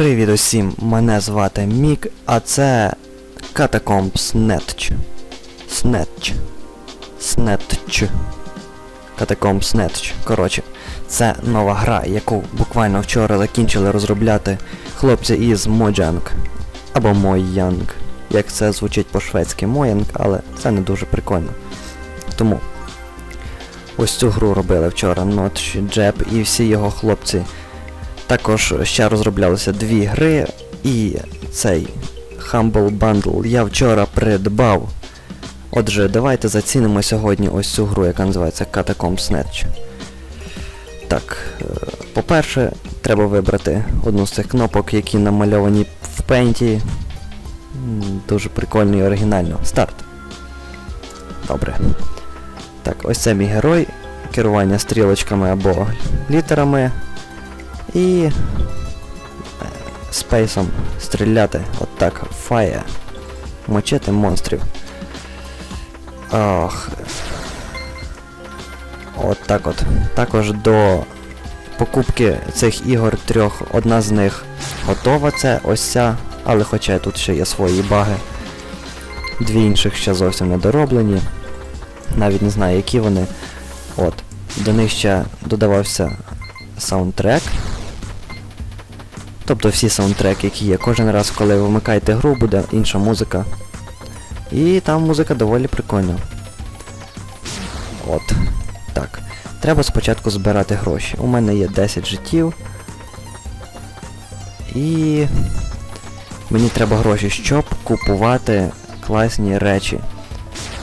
Привіт усім, мене звати Мік, а це Catacomb Snatch. Snatch. Snatch. Catacomb Snatch. Коротше, це нова гра, яку буквально вчора закінчили розробляти хлопці із Mojang. Або Mojang. Як це звучить по-шведськи Mojang, але це не дуже прикольно. Тому ось цю гру робили вчора Notch Jeb і всі його хлопці. Також ще розроблялися дві гри, і цей Humble Bundle я вчора придбав. Отже, давайте зацінимо сьогодні ось цю гру, яка називається Catacomb Snatch. Так, е, по-перше, треба вибрати одну з цих кнопок, які намальовані в пейнті. М, Дуже прикольно і оригінально. Старт. Добре. Так, ось це мій герой. Керування стрілочками або літерами. І е, спейсом стріляти. От так. Fire. Мочити монстрів. Ох. От так от. Також до покупки цих ігор трьох, одна з них готова, це ось ця, але хоча тут ще є свої баги. Дві інших ще зовсім не дороблені. Навіть не знаю, які вони. От. До них ще додавався саундтрек. Тобто всі саундтреки, які є. Кожен раз, коли ви вмикаєте гру, буде інша музика. І там музика доволі прикольна. От. Так. Треба спочатку збирати гроші. У мене є 10 життів. І мені треба гроші, щоб купувати класні речі.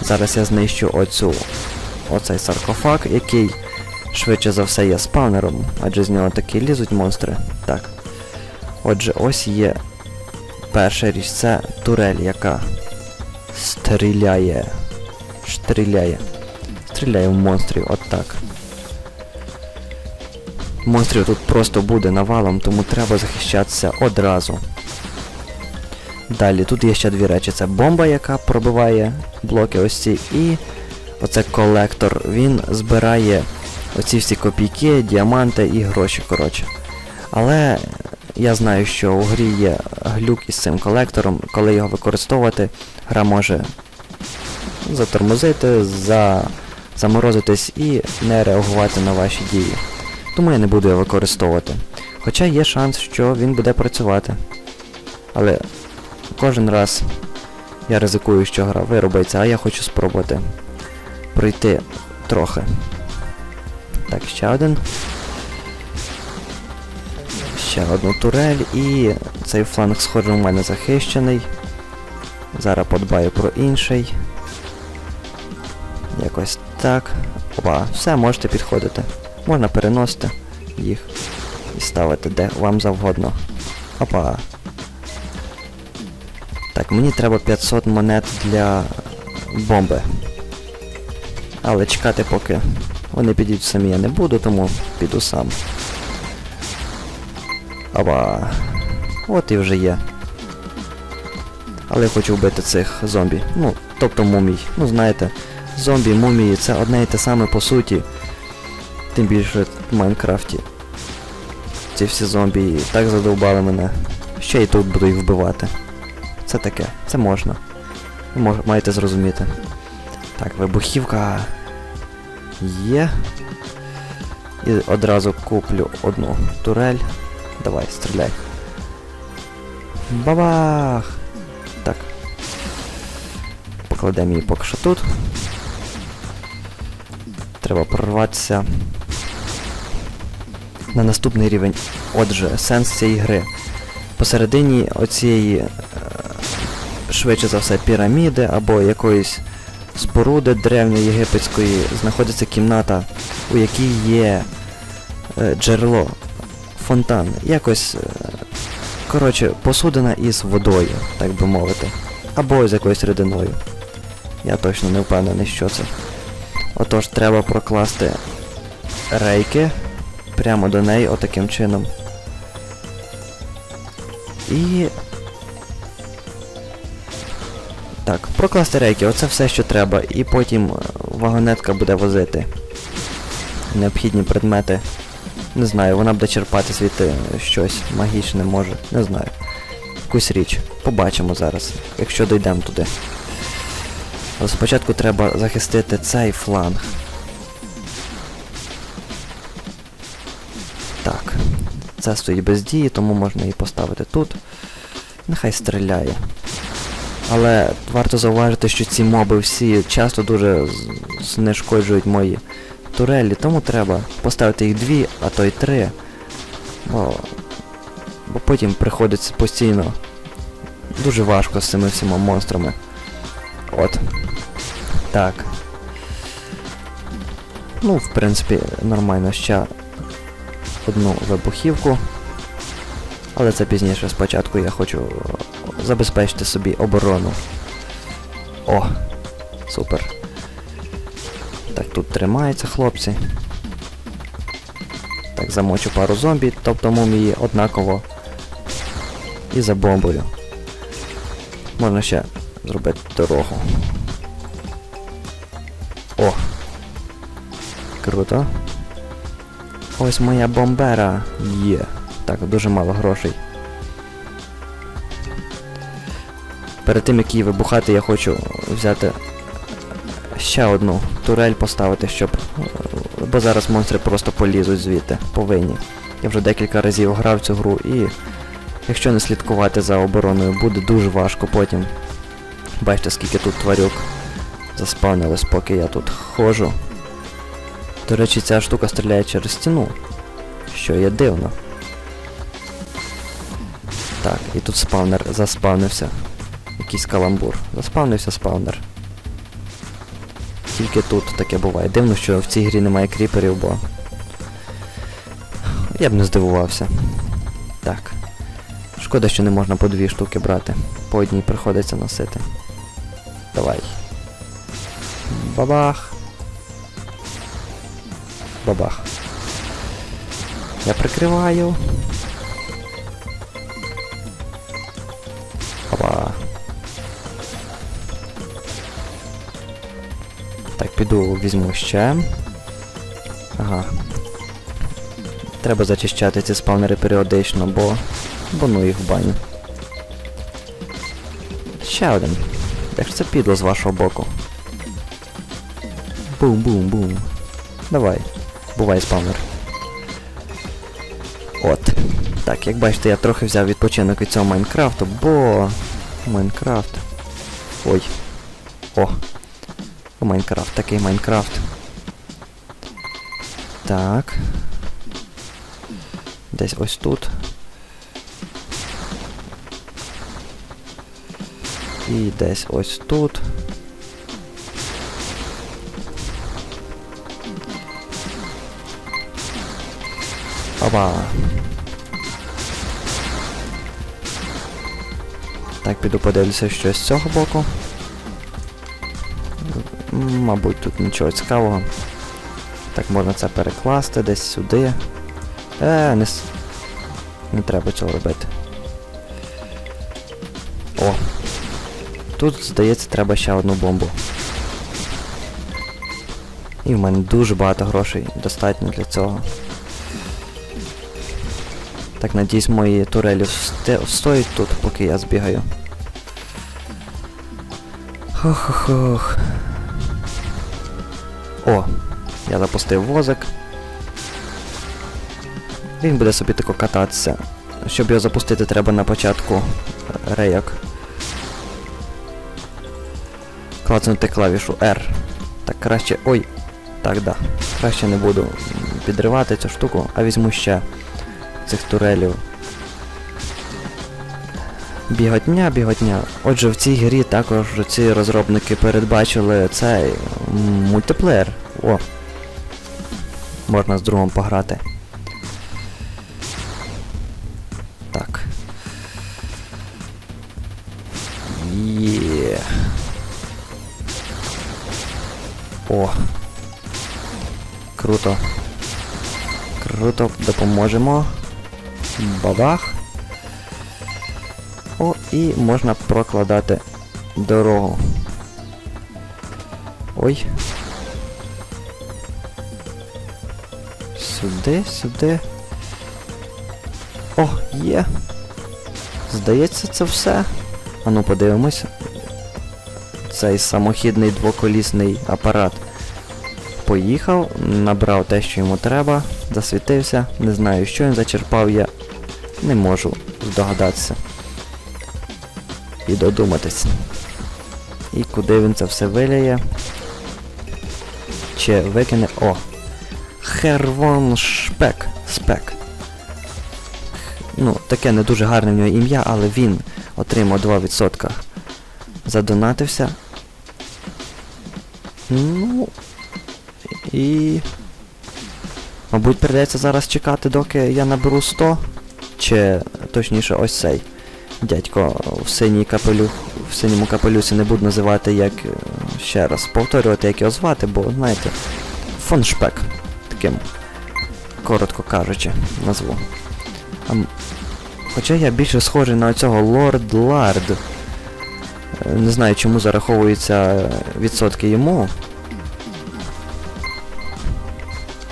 Зараз я знищу оцю оцей саркофаг, який швидше за все є спавнером, адже з нього таки лізуть монстри. Так. Отже, ось є перша річ, це турель, яка стріляє. Стріляє. Стріляє в монстрів, от так. Монстрів тут просто буде навалом, тому треба захищатися одразу. Далі, тут є ще дві речі. Це бомба, яка пробиває блоки ось ці, і оце колектор. Він збирає оці всі копійки, діаманти і гроші, коротше. Але я знаю, що у грі є глюк із цим колектором, коли його використовувати, гра може затормозити, за... заморозитись і не реагувати на ваші дії. Тому я не буду його використовувати. Хоча є шанс, що він буде працювати. Але кожен раз я ризикую, що гра виробиться, а я хочу спробувати пройти трохи. Так, ще один. Ще одну турель і цей фланг, схоже, у мене захищений. Зараз подбаю про інший. Якось так. Опа, все, можете підходити. Можна переносити їх і ставити де вам завгодно. Опа. Так, мені треба 500 монет для бомби. Але чекати поки вони підуть самі я не буду, тому піду сам. Аба. От і вже є. Але я хочу вбити цих зомбі. Ну, тобто мумій. Ну знаєте, зомбі, мумії це одне і те саме по суті. Тим більше в Майнкрафті. Ці всі зомбі так задовбали мене. Ще й тут буду їх вбивати. Це таке, це можна. Ви мож, маєте зрозуміти. Так, вибухівка. Є. І одразу куплю одну турель. Давай, стріляй. Бабах! Так. Покладемо її поки що тут. Треба прорватися на наступний рівень. Отже, сенс цієї гри. Посередині оцієї, е, швидше за все, піраміди або якоїсь споруди древньоєгипетської знаходиться кімната, у якій є е, джерело, фонтан. Якось, е, коротше, посудина із водою, так би мовити. Або з якоюсь рідиною. Я точно не впевнений, що це. Отож, треба прокласти рейки прямо до неї отаким чином. І. Так, прокласти рейки, оце все, що треба, і потім е, вагонетка буде возити необхідні предмети Не знаю, вона буде черпати звідти щось магічне може. Не знаю. Якусь річ. Побачимо зараз, якщо дійдемо туди. Але спочатку треба захистити цей фланг. Так. Це стоїть без дії, тому можна її поставити тут. Нехай стріляє. Але варто зауважити, що ці моби всі часто дуже знешкоджують мої турелі, тому треба поставити їх дві, а то й три. Бо, бо потім приходиться постійно дуже важко з цими всіма монстрами. От. Так. Ну, в принципі, нормально ще одну вибухівку. Але це пізніше. Спочатку я хочу забезпечити собі оборону. О! Супер. Так, тут тримаються хлопці. Так, замочу пару зомбі, тобто мумії однаково. І за бомбою. Можна ще зробити дорогу. О! Круто. Ось моя бомбера є. Так, дуже мало грошей. Перед тим як її вибухати, я хочу взяти ще одну турель поставити, щоб. е, Бо зараз монстри просто полізуть звідти, повинні. Я вже декілька разів грав цю гру і якщо не слідкувати за обороною, буде дуже важко потім. Бачите, скільки тут тварюк заспавнилось, поки я тут ходжу. До речі, ця штука стріляє через стіну, що є дивно. Так, і тут спавнер заспавнився. Якийсь каламбур. Заспавнився спавнер. Тільки тут таке буває. Дивно, що в цій грі немає кріперів, бо. Я б не здивувався. Так. Шкода, що не можна по дві штуки брати. По одній приходиться носити. Давай. Бабах. Бабах. Я прикриваю. Піду візьму ще. Ага. Треба зачищати ці спавнери періодично, бо. бо ну їх в баню. Ще один. Як це підло з вашого боку? Бум-бум-бум. Давай. Бувай спавнер. От. Так, як бачите, я трохи взяв відпочинок від цього Майнкрафту, бо... Майнкрафт. Ой. О. Майнкрафт, такий Майнкрафт. Так. Десь ось тут. І десь ось тут. Опа. Так, піду подивлюся, що з цього боку. Мабуть, тут нічого цікавого. Так, можна це перекласти десь сюди. Е, не, не треба цього робити. О. Тут, здається, треба ще одну бомбу. І в мене дуже багато грошей достатньо для цього. Так, надіюсь, мої турелі встоять тут, поки я збігаю. Хох-хох-хох. О, я запустив возик. Він буде собі тако кататися. Щоб його запустити, треба на початку рейок. Клацнути клавішу R. Так, краще. Ой! Так, да. Краще не буду підривати цю штуку, а візьму ще цих турелів. Біготня, біготня. Отже, в цій грі також ці розробники передбачили цей мультиплеєр. О. Можна з другом пограти. Так. Є. О. Круто. Круто, допоможемо. Бабах. І можна прокладати дорогу. Ой. Сюди, сюди. О, є. Здається, це все. Ану, подивимось. Цей самохідний двоколісний апарат поїхав, набрав те, що йому треба, засвітився, не знаю, що він зачерпав, я не можу здогадатися. І додуматись. І куди він це все виляє? Чи викине. О! Хервон Шпек. Спек. Ну, таке не дуже гарне в нього ім'я, але він отримав 2%. Задонатився. Ну. І. Мабуть, прийдеться зараз чекати, доки я наберу 100. Чи точніше ось цей. Дядько в синій капелюх, в синьому капелюсі не буду називати як е, ще раз повторювати, як його звати, бо, знаєте, фон Шпек. Таким, коротко кажучи, назву. А, хоча я більше схожий на цього Лорд Лард. Е, Не знаю, чому зараховуються відсотки йому.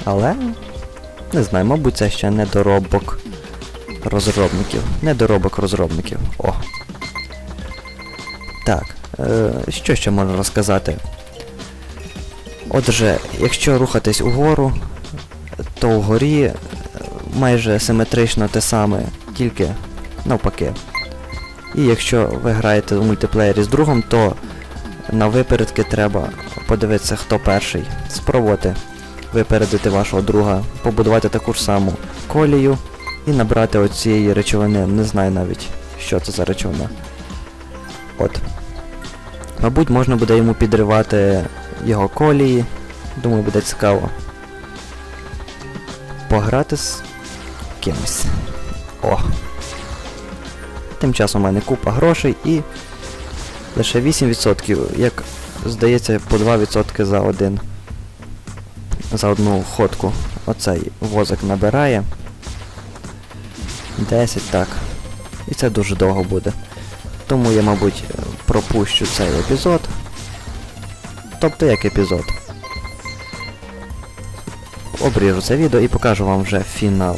Але. Не знаю, мабуть, це ще недоробок розробників. Недоробок розробників. О. Так. Е, що ще можна розказати? Отже, якщо рухатись угору, то вгорі е, майже симетрично те саме, тільки навпаки. І якщо ви граєте у мультиплеєрі з другом, то на випередки треба подивитися, хто перший. Спробувати випередити вашого друга, побудувати таку ж саму колію і набрати оцієї речовини. Не знаю навіть, що це за речовина. От. Мабуть, можна буде йому підривати його колії. Думаю, буде цікаво. Пограти з кимось. О. Тим часом у мене купа грошей і лише 8%, як здається, по 2% за один. За одну ходку. Оцей возик набирає. 10, так. І це дуже довго буде. Тому я, мабуть, пропущу цей епізод. Тобто як епізод. Обріжу це відео і покажу вам вже фінал.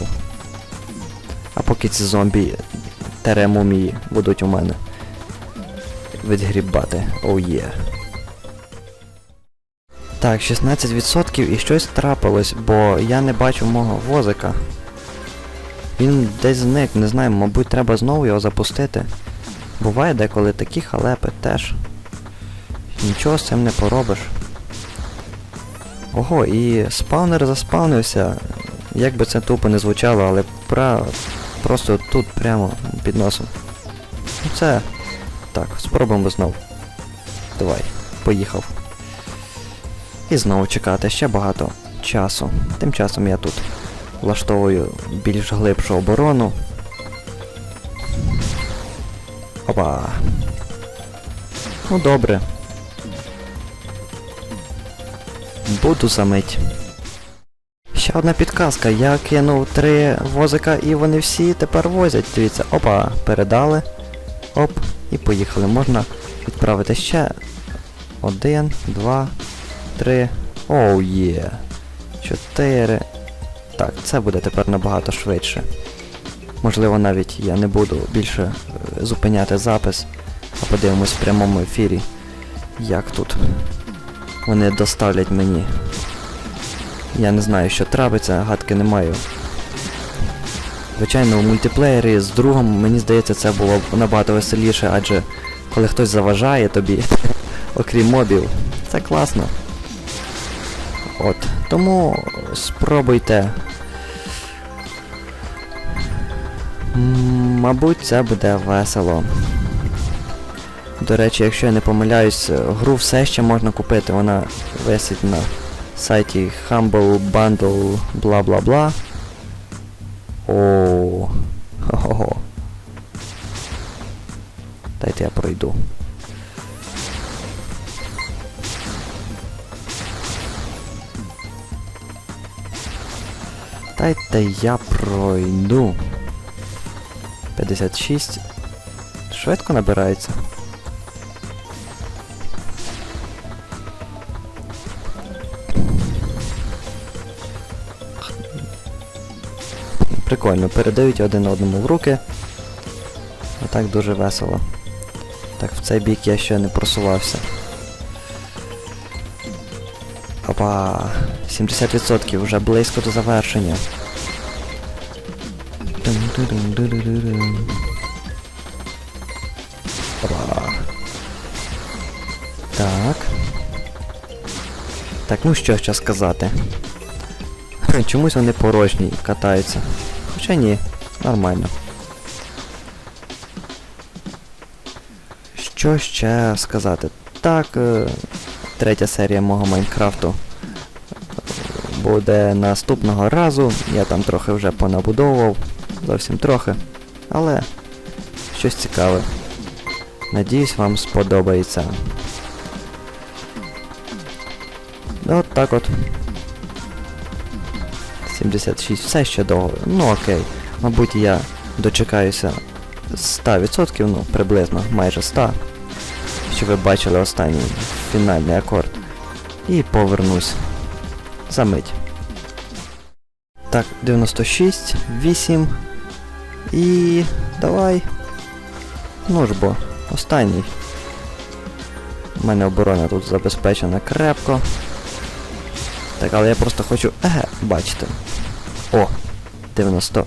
А поки ці зомбі теремумії будуть у мене відгрібати. Оу є. Так, 16% і щось трапилось, бо я не бачу мого возика. Він десь зник, не знаю, мабуть, треба знову його запустити. Буває деколи такі халепи теж. Нічого з цим не поробиш. Ого, і спаунер заспавнився. Як би це тупо не звучало, але пра... просто тут прямо під носом. Ну це. Так, спробуємо знов. Давай, поїхав. І знову чекати ще багато часу. Тим часом я тут влаштовую більш глибшу оборону. Опа. Ну добре. Буду за мить. Ще одна підказка. Я кинув три возика і вони всі тепер возять. Дивіться, опа, передали. Оп, і поїхали. Можна відправити ще. Один, два, три. Оу є. Чотири. Так, це буде тепер набагато швидше. Можливо, навіть я не буду більше е, зупиняти запис, а подивимось в прямому ефірі, як тут вони доставлять мені. Я не знаю, що трапиться, гадки не маю. Звичайно, у мультиплеєрі з другом, мені здається, це було б набагато веселіше, адже коли хтось заважає тобі, окрім мобів, це класно. От. Тому спробуйте. Мабуть, це буде весело. До речі, якщо я не помиляюсь, гру все ще можна купити, вона висить на сайті Humble Bundle бла бла бла. О, хо-хо-хо. Дайте я пройду. Дайте я пройду. 56. Швидко набирається. Прикольно, передають один одному в руки. Отак дуже весело. Так, в цей бік я ще не просувався. Опа, 70% вже близько до завершення. Так. Так, ну що ще сказати. Чомусь вони порожні катаються. Хоча ні, нормально. Що ще сказати? Так, е, третя серія мого Майнкрафту буде наступного разу. Я там трохи вже понабудовував, зовсім трохи. Але щось цікаве. Надіюсь, вам сподобається. От так от. 76, все ще довго. Ну окей. Мабуть, я дочекаюся 100%, ну, приблизно, майже 100. Що ви бачили останній фінальний акорд. І повернусь. За мить. Так, 96, 8. І. давай. Ну ж бо, останній. У мене оборона тут забезпечена крепко. Так, але я просто хочу... Еге, бачите. О! 90.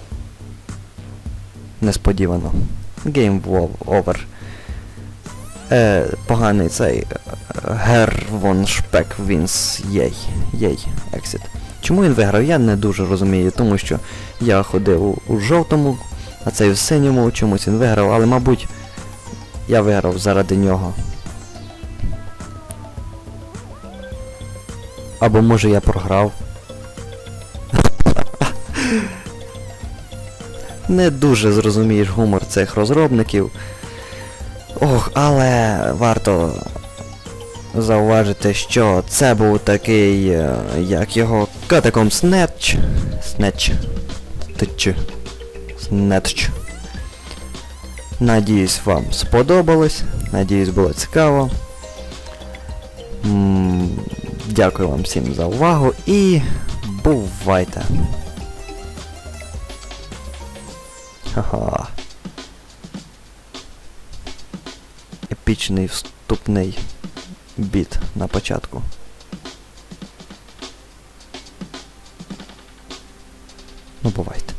Несподівано. Game over. Е, поганий цей е, Гер вон Шпек Вінс. Єй. Єй. Exit. Чому він виграв, я не дуже розумію, тому що я ходив у, у жовтому, а цей в синьому, чомусь він виграв, але мабуть я виграв заради нього. Або може я програв. Не дуже зрозумієш гумор цих розробників. Ох, але варто зауважити, що це був такий, е, як його катаком Снетч. Снетч. Тич. Netch. Надіюсь, вам сподобалось. Надіюсь, було цікаво. Дякую вам всім за увагу і бувайте! Ха-ха. Епічний вступний біт на початку. Ну, бувайте.